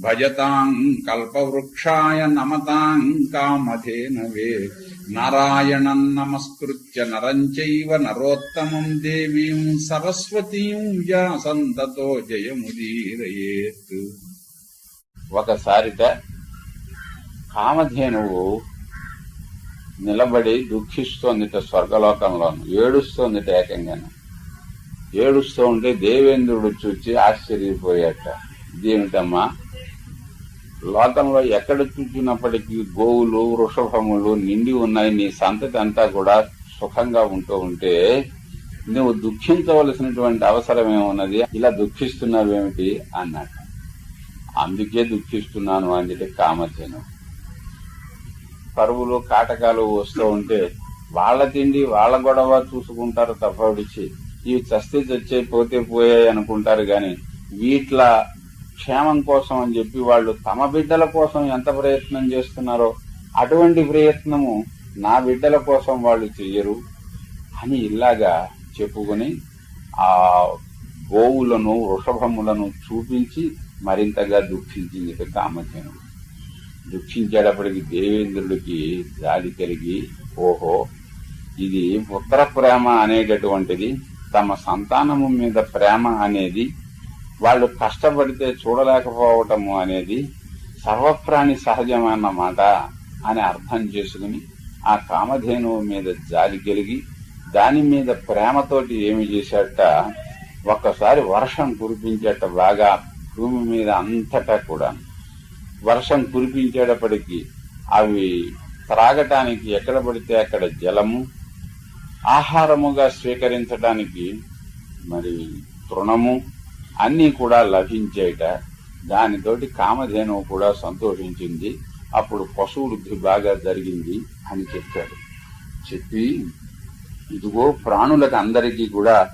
భజతాం కల్పవృక్షాయ నమతాం కామధేనవే నారాయణం నమస్కృత్య నరం చైవ నరోత్తమం దేవీం సరస్వతీం వ్యాసంతతో జయముదీరయేత్. ఒకసారిట కామధేనువు నిలబడి దుఃఖిస్తోందిట స్వర్గలోకంలోను ఏడుస్తోందిట ఏకంగాను. ఏడుస్తూ ఉంటే దేవేంద్రుడు చూచి ఆశ్చర్యపోయాట. ఇదేమిటమ్మా? లోకంలో ఎక్కడ చూసినప్పటికీ గోవులు వృషభములు నిండి ఉన్నాయి. నీ సంతతి అంతా కూడా సుఖంగా ఉంటూ ఉంటే నువ్వు దుఃఖించవలసినటువంటి అవసరం ఏమున్నది? ఇలా దుఃఖిస్తున్నావేమిటి? అన్నాడు. అందుకే దుఃఖిస్తున్నాను అని కామధేను. పరువులు కాటకాలు వస్తూ ఉంటే వాళ్ళ తిండి వాళ్ళ గొడవ చూసుకుంటారు తప్పడిచి ఇవి చస్తే చచ్చే పోతే పోయాయి అనుకుంటారు గాని వీట్ల క్షేమం కోసం అని చెప్పి వాళ్ళు తమ బిడ్డల కోసం ఎంత ప్రయత్నం చేస్తున్నారో అటువంటి ప్రయత్నము నా బిడ్డల కోసం వాళ్ళు చెయ్యరు అని ఇలాగా చెప్పుకుని ఆ గోవులను వృషభములను చూపించి మరింతగా దుఃఖించింది కామధేను దుఃఖించేటప్పటికి దేవేంద్రుడికి జాలి కలిగి ఓహో ఇది పుత్ర ప్రేమ అనేటటువంటిది తమ సంతానము మీద ప్రేమ అనేది వాళ్ళు కష్టపడితే చూడలేకపోవటము అనేది సర్వప్రాణి సహజమన్నమాట అని అర్థం చేసుకుని ఆ కామధేనువు మీద జాలి కలిగి దాని మీద ప్రేమతోటి ఏమి చేశాట ఒక్కసారి వర్షం కురిపించేట బాగా భూమి మీద అంతటా కూడా. వర్షం కురిపించేటప్పటికి అవి త్రాగటానికి ఎక్కడ పడితే అక్కడ జలము ఆహారముగా స్వీకరించడానికి మరి తృణము అన్నీ కూడా లభించేట. దానితోటి కామధేనువు కూడా సంతోషించింది. అప్పుడు పశు వృద్ధి బాగా జరిగింది అని చెప్పాడు. చెప్పి ఇదిగో ప్రాణులకు అందరికీ కూడా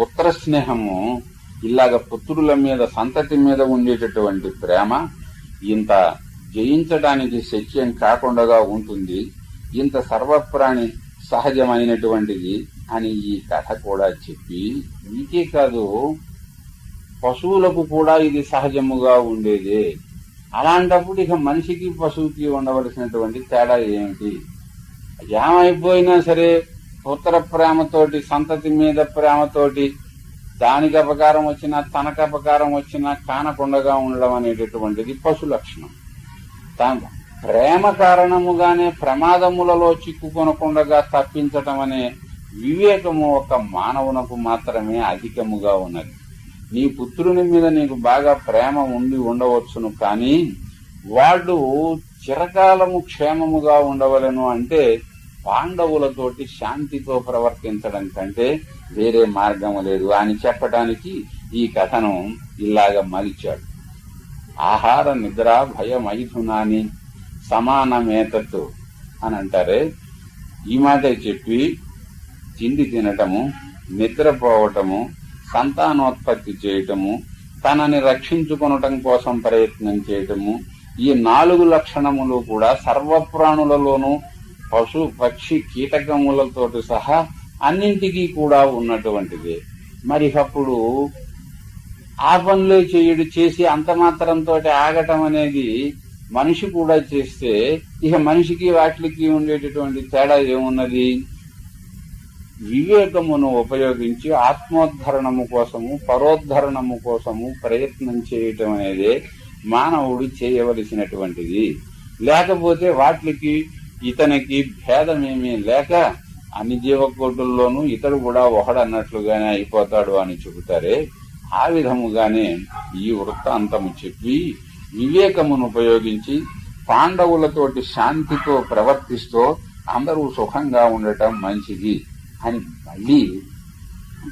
పుత్ర స్నేహము ఇలాగ పుత్రుల మీద సంతతి మీద ఉండేటటువంటి ప్రేమ ఇంత జయించడానికి శక్యం కాకుండా ఉంటుంది. ఇంత సర్వప్రాణి సహజమైనటువంటిది అని ఈ కథ కూడా చెప్పి ఇంకే కాదు పశువులకు కూడా ఇది సహజముగా ఉండేదే. అలాంటప్పుడు ఇక మనిషికి పశువుకి ఉండవలసినటువంటి తేడా ఏమిటి? ఏమైపోయినా సరే పుత్ర ప్రేమతోటి సంతతి మీద ప్రేమతోటి దానికి అపకారం వచ్చినా తనకు అపకారం వచ్చినా కానకుండగా ఉండడం అనేటటువంటిది పశు లక్షణం. తా- ప్రేమ కారణముగానే ప్రమాదములలో చిక్కుకొనకుండగా తప్పించటం అనే వివేకము ఒక మానవునకు మాత్రమే అధికముగా ఉన్నది. నీ పుత్రుని మీద నీకు బాగా ప్రేమ ఉండి ఉండవచ్చును కానీ వాళ్ళు చిరకాలము క్షేమముగా ఉండవలను అంటే పాండవులతోటి శాంతితో ప్రవర్తించడం కంటే వేరే మార్గం లేదు. అని చెప్పడానికి ఈ కథను ఇలాగ మలిచాడు ఆహార నిద్ర భయం ఐధునాని సమానమేతత్తు అని అంటారే. ఈ మాట చెప్పి తిండి తినటము నిద్రపోవటము సంతానోత్పత్తి చేయటము తనని రక్షించుకొనటం కోసం ప్రయత్నం చేయటము ఈ నాలుగు లక్షణములు కూడా సర్వప్రాణులలోనూ పశు పక్షి కీటకములతోటి సహా అన్నింటికీ కూడా ఉన్నటువంటిది. మరి అప్పుడు ఆ పనులే చేయుడు చేసి అంత మాత్రంతో ఆగటం అనేది మనిషి కూడా చేస్తే ఇక మనిషికి వాటికి ఉండేటటువంటి తేడా ఏమున్నది? వివేకమును ఉపయోగించి ఆత్మోద్ధరణము కోసము పరోద్ధరణము కోసము ప్రయత్నం చేయటం అనేది మానవుడు చేయవలసినటువంటిది. లేకపోతే వాటికి ఇతనికి భేదమేమీ లేక అన్ని జీవకోటుల్లోనూ ఇతడు కూడా ఒకడన్నట్లుగానే అయిపోతాడు అని చెబుతారే. ఆ విధముగానే ఈ వృత్తాంతము చెప్పి వివేకమును ఉపయోగించి పాండవులతోటి శాంతితో ప్రవర్తిస్తూ అందరూ సుఖంగా ఉండటం మంచిది. అని మళ్ళీ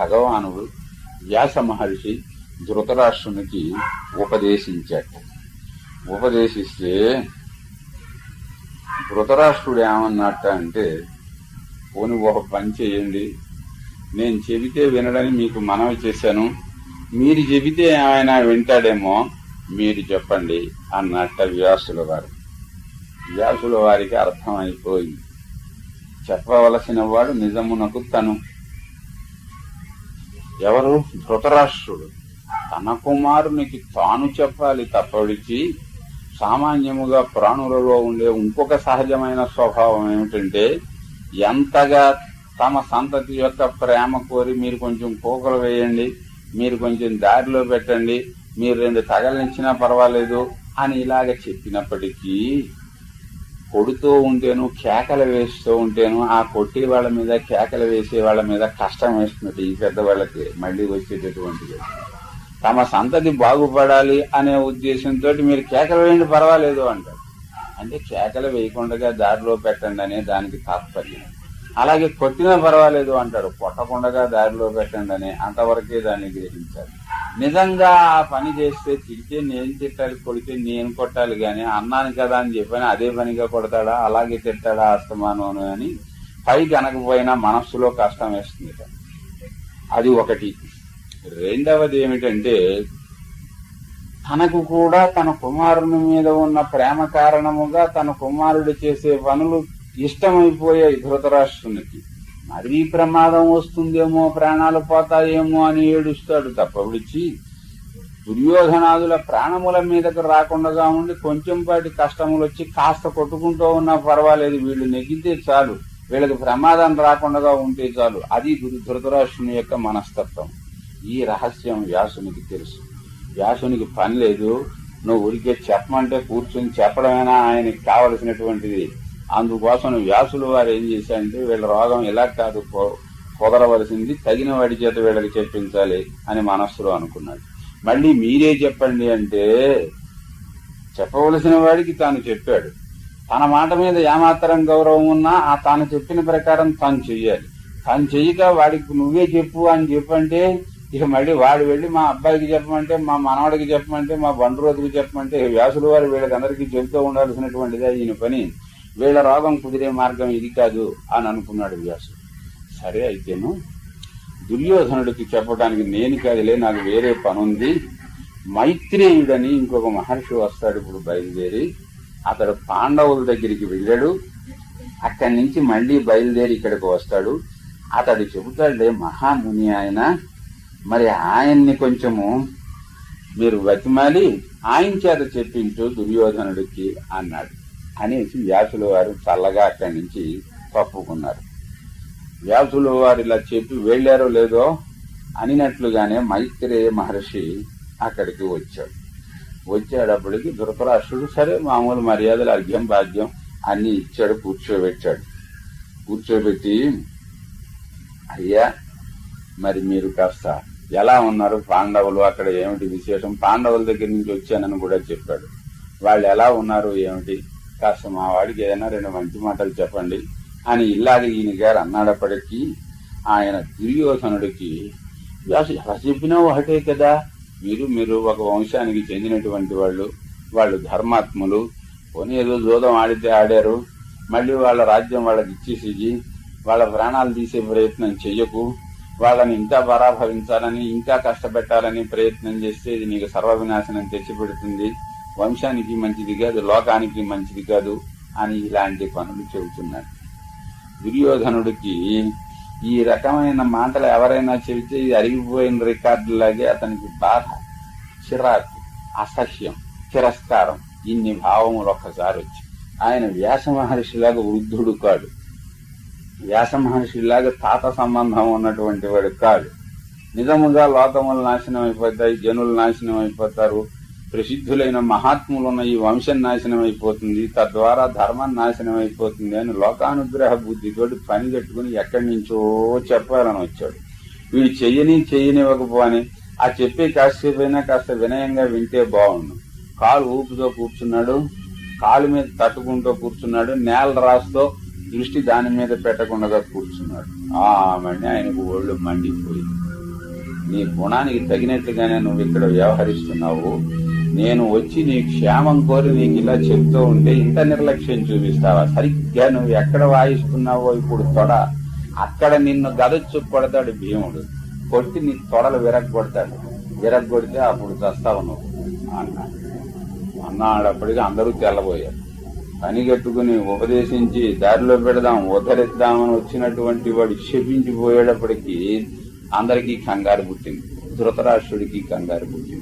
భగవానుడు వ్యాస మహర్షి ధృతరాష్ట్రునికి ఉపదేశించాడు. ఉపదేశిస్తే ధృతరాష్ట్రుడు ఏమన్నట్ట అంటే పోని ఒక పని చేయండి. నేను చెబితే వినడని మీకు మనవి చేశాను. మీరు చెబితే ఏమైనా వింటాడేమో మీరు చెప్పండి అన్నట్ట వ్యాసుల వారు. వ్యాసుల వారికి అర్థమైపోయింది. చెప్పవలసిన వాడు నిజమునకు తను. ఎవరు? ధృతరాష్ట్రుడు. తన కుమారునికి తాను చెప్పాలి తప్పడిచి సామాన్యముగా ప్రాణులలో ఉండే ఇంకొక సహజమైన స్వభావం ఏమిటంటే ఎంతగా తమ సంతతి యొక్క ప్రేమ కోరి మీరు కొంచెం కోకలు వేయండి మీరు కొంచెం దారిలో పెట్టండి మీరు రెండు తగలించినా పర్వాలేదు అని ఇలాగ చెప్పినప్పటికీ కొడుతూ ఉంటేను కేకలు వేస్తూ ఉంటేను ఆ కొట్టే వాళ్ళ మీద కేకలు వేసే వాళ్ళ మీద కష్టం వేస్తున్నట్టు ఈ పెద్దవాళ్ళకి మళ్ళీ వచ్చేటటువంటిది. తమ సంతతి బాగుపడాలి అనే ఉద్దేశంతో మీరు కేకలు వేయండి పర్వాలేదు అంటారు. అంటే కేకలు వేయకుండా దారిలో పెట్టండి అనే దానికి తాత్పర్యం. అలాగే కొట్టినా పర్వాలేదు అంటారు. కొట్టకుండా దారిలో పెట్టండి అని అంతవరకే దాన్ని గ్రహించాలి. నిజంగా ఆ పని చేస్తే తిడితే నేను తిట్టాలి కొడితే నేను కొట్టాలి కానీ అన్నాను కదా అని చెప్పని అదే పనిగా కొడతాడా? అలాగే తిట్టాడా అస్తమానం అని పైకి అనకపోయినా మనస్సులో కష్టం వేస్తుంది. అది ఒకటి. రెండవది ఏమిటంటే తనకు కూడా తన కుమారుని మీద ఉన్న ప్రేమ కారణముగా తన కుమారుడు చేసే పనులు ఇష్టమైపోయాయి ధృతరాష్ట్రునికి. మరీ ప్రమాదం వస్తుందేమో ప్రాణాలు పోతాయేమో అని ఏడుస్తాడు తప్ప విడిచి దుర్యోధనాదుల ప్రాణముల మీదకు రాకుండా ఉండి కొంచెం పాటి కష్టములు వచ్చి కాస్త కొట్టుకుంటూ ఉన్నా పర్వాలేదు. వీళ్ళు నెగ్గితే చాలు. వీళ్ళకి ప్రమాదం రాకుండా ఉంటే చాలు. అది ధృతరాష్ట్రుని యొక్క మనస్తత్వం. ఈ రహస్యం వ్యాసునికి తెలుసు. వ్యాసునికి పని లేదు. నువ్వు ఊరికే చెప్పమంటే కూర్చొని చెప్పడమైనా? ఆయనకి కావలసినటువంటిది అందుకోసం వ్యాసులు వారు ఏం చేశారంటే వీళ్ళ రోగం ఇలా కాదు కుదరవలసింది తగిన వాడి చేత వీళ్ళకి చెప్పించాలి అని మనస్సులో అనుకున్నాడు. మళ్ళీ మీరే చెప్పండి అంటే చెప్పవలసిన వాడికి తాను చెప్పాడు. తన మాట మీద ఏమాత్రం గౌరవం ఉన్నా ఆ తాను చెప్పిన ప్రకారం తాను చెయ్యాలి. తాను చెయ్యక వాడికి నువ్వే చెప్పు అని చెప్పంటే ఇక మళ్ళీ వాడు వెళ్ళి మా అబ్బాయికి చెప్పమంటే మా మనవాడికి చెప్పమంటే మా బంధురోజుకి చెప్పమంటే వ్యాసులు వారు వీళ్ళకి అందరికీ చెబుతూ ఉండాల్సినటువంటిదే ఈయన పని. వీళ్ళ రోగం కుదిరే మార్గం ఇది కాదు అని అనుకున్నాడు వ్యాసుడు సరే అయితేను దుర్యోధనుడికి చెప్పడానికి నేను కాదులే నాకు వేరే పనుంది. మైత్రేయుడని ఇంకొక మహర్షి వస్తాడు ఇప్పుడు బయలుదేరి. అతడు పాండవుల దగ్గరికి వెళ్ళాడు. అక్కడి నుంచి మళ్ళీ బయలుదేరి ఇక్కడికి వస్తాడు. అతడు చెబుతాడులే మహాముని ఆయన మరి ఆయన్ని కొంచెము మీరు బతిమాలి. ఆయన చేత చెప్పించు దుర్యోధనుడికి అన్నాడు. అనేసి వ్యాసుల వారు చల్లగా అక్కడి నుంచి తప్పుకున్నారు. వ్యాసుల వారు ఇలా చెప్పి వెళ్ళారో లేదో అనినట్లుగానే మైత్రేయ మహర్షి అక్కడికి వచ్చాడు. వచ్చేటప్పటికి ధృతరాష్ట్రుడు సరే మామూలు మర్యాదలు అర్ఘ్యం భాగ్యం అన్ని ఇచ్చాడు కూర్చోబెట్టాడు. కూర్చోబెట్టి అయ్యా మరి మీరు కాస్త ఎలా ఉన్నారు? పాండవులు అక్కడ ఏమిటి విశేషం? పాండవుల దగ్గర నుంచి వచ్చానని కూడా చెప్పాడు. వాళ్ళు ఎలా ఉన్నారు? ఏమిటి? కాస్త మా వాడికి ఏదైనా రెండు మంచి మాటలు చెప్పండి అని ఇల్లాది ఈయన గారు అన్నాడప్పటికీ ఆయన దుర్యోధనుడికి వ్యాసు ఎలా చెప్పినా ఒకటే కదా? మీరు మీరు ఒక వంశానికి చెందినటువంటి వాళ్ళు వాళ్ళు ధర్మాత్ములు. పోనీ ఏదో జోదం ఆడితే ఆడారు. మళ్ళీ వాళ్ళ రాజ్యం వాళ్ళకి ఇచ్చేసి వాళ్ళ ప్రాణాలు తీసే ప్రయత్నం చెయ్యకు. వాళ్ళని ఇంకా పరాభవించాలని ఇంకా కష్టపెట్టాలని ప్రయత్నం చేస్తే ఇది నీకు సర్వవినాశనం తెచ్చిపెడుతుంది. వంశానికి మంచిది కాదు లోకానికి మంచిది కాదు అని ఇలాంటి పనులు చెబుతున్నాడు దుర్యోధనుడికి ఈ రకమైన మాటలు ఎవరైనా చెబితే ఇది అరిగిపోయిన రికార్డులాగే అతనికి బాధ చిరాకు అసహ్యం తిరస్కారం ఇన్ని భావములు ఒక్కసారి వచ్చి ఆయన వ్యాస మహర్షిలాగా వృద్ధుడు కాడు. వ్యాస మహర్షిలాగా తాత సంబంధం ఉన్నటువంటి వాడు కాడు. నిజముగా లోకములు నాశనం అయిపోతాయి జనులు నాశనం అయిపోతారు ప్రసిద్ధులైన మహాత్ములున్న ఈ వంశం నాశనం అయిపోతుంది తద్వారా ధర్మం నాశనం అయిపోతుంది అని లోకానుగ్రహ బుద్ధితోటి పని కట్టుకుని ఎక్కడి నుంచో చెప్పాలని వచ్చాడు వీడు చెయ్యని చెయ్యనివ్వకపోని ఆ చెప్పే కాసేపైనా కాస్త వినయంగా వింటే బాగుండు. కాలు ఊపుతో కూర్చున్నాడు కాలు మీద తట్టుకుంటూ కూర్చున్నాడు నేల రాస్తో దృష్టి దాని మీద పెట్టకుండా కూర్చున్నాడు. ఆమె ఆయనకు ఒళ్ళు మండిపోయింది. నీ గుణానికి తగినట్లుగానే నువ్వు ఇక్కడ వ్యవహరిస్తున్నావు. నేను వచ్చి నీ క్షేమం కోరి నీకు ఇలా చెప్తూ ఉంటే ఇంత నిర్లక్ష్యం చూపిస్తావా? సరిగ్గా నువ్వు ఎక్కడ వాయిస్తున్నావో ఇప్పుడు తొడ. అక్కడ నిన్ను గదొచ్చు కొడతాడు భీముడు. కొట్టి నీ తొడలు విరగొడతాడు విరగొడితే అప్పుడు చస్తావు నువ్వు అన్నాడు. అన్నాడప్పటికి అందరూ తెల్లబోయారు. పని కట్టుకుని ఉపదేశించి దారిలో పెడదాం ఉద్ధరిద్దామని వచ్చినటువంటి వాడు క్షపించిపోయేటప్పటికీ అందరికీ కంగారు పుట్టింది. ధృతరాష్ట్రుడికి కంగారు పుట్టింది.